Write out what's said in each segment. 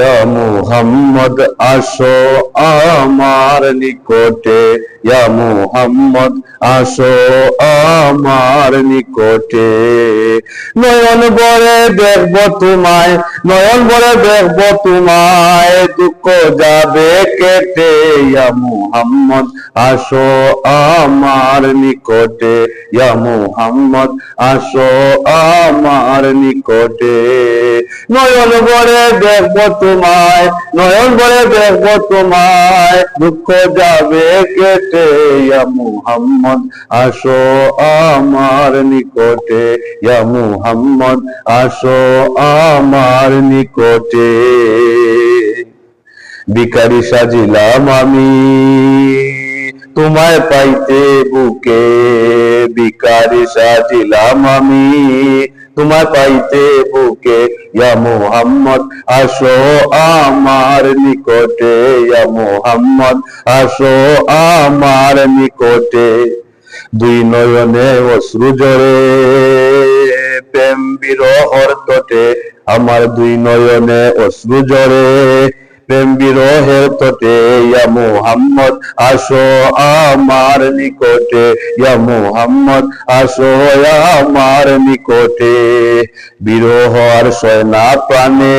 ইয়া মুহাম্মদ, আসো আমার নিকটে। ইয়া মুহাম্মদ, আসো আমার নিকটে। নয়ন বরে দেখব তোমায়, নয়ন বরে দেখব তোমায়, দুঃখ যাবে কেটে। ইয়া মুহাম্মদ, আসো আমার নিকটে। ইয়া মুহাম্মদ, আসো আমার নিকটে। নয়ন বরে দেখব তোমায়, নয়ন বরে দেখব তোমায় দুঃখ যাবে কেটে মুহাম্মদ, আসো আমার নিকটে, ইয়া মুহাম্মদ, আসো আমার নিকটে। বিকারি সাজিলাম আমি, তোমায় পাইতে বুকে। ভিখারি সাজিলাম আমি। তোমায় পাইতে বুকে, ইয়া মুহাম্মদ, আসো আমার নিকটে, ইয়া মুহাম্মদ, আসো আমার নিকটে। দুই নয়নে অশ্রু জরে প্রেম বিরহর তটে আমার দুই নয়নে অশ্রু জরে প্রেম বিরহের তটে ইয়া মুহাম্মদ আসো আমার নিকটে ইয়া মুহাম্মদ আসো আমার নিকটে বিরহ আর সয় না প্রাণে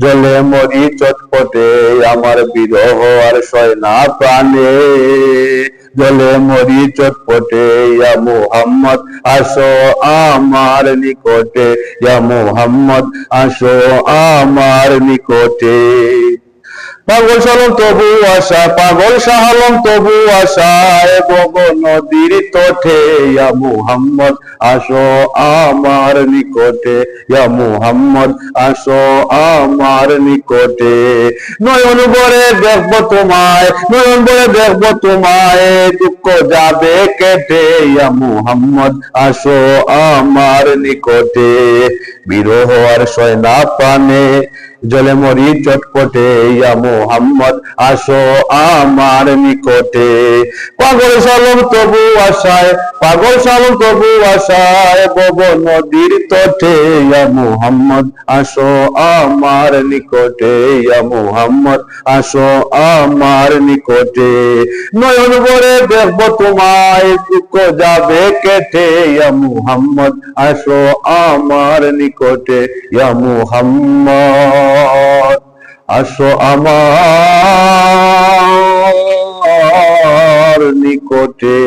জলে মরি চটপটে, আমার বিরহ আর সয় না প্রাণে। জলে মরি চটপটে, ইয়া মুহাম্মদ আসো আমার নিকটে, ইয়া মুহাম্মদ আসো আমার নিকটে। পাগল সালম তবু আশা, পাগল সাহালম তবু আশায় বগ নদীর তটে, ইয়া মুহাম্মদ আসো আমার নিকটে, ইয়া মুহাম্মদ আসো আমার নিকটে। নয়ন বরে দেখব তোমায়, নয়ন বরে দেখব তোমায়, দুঃখ যাবে কেটে, ইয়া মুহাম্মদ আসো আমার নিকটে। বিরহ আর সয় না পানে জলে মরি চটপটে, ইয়া মুহাম্মদ আসো আমার নিকটে। পাগল সালম তবু আশায়, পাগল সালম তবু আশায় বব নদীর তটে, ইয়া মুহাম্মদ আসো আমার নিকটে, ইয়া মুহাম্মদ আসো আমার নিকটে। নয়ন ভরে দেখব তোমায়, দুঃখ যাবে কেটে, ইয়া মুহাম্মদ আসো আমার নিকটে, ইয়া মুহাম্মদ। আসো আমার নিকটে।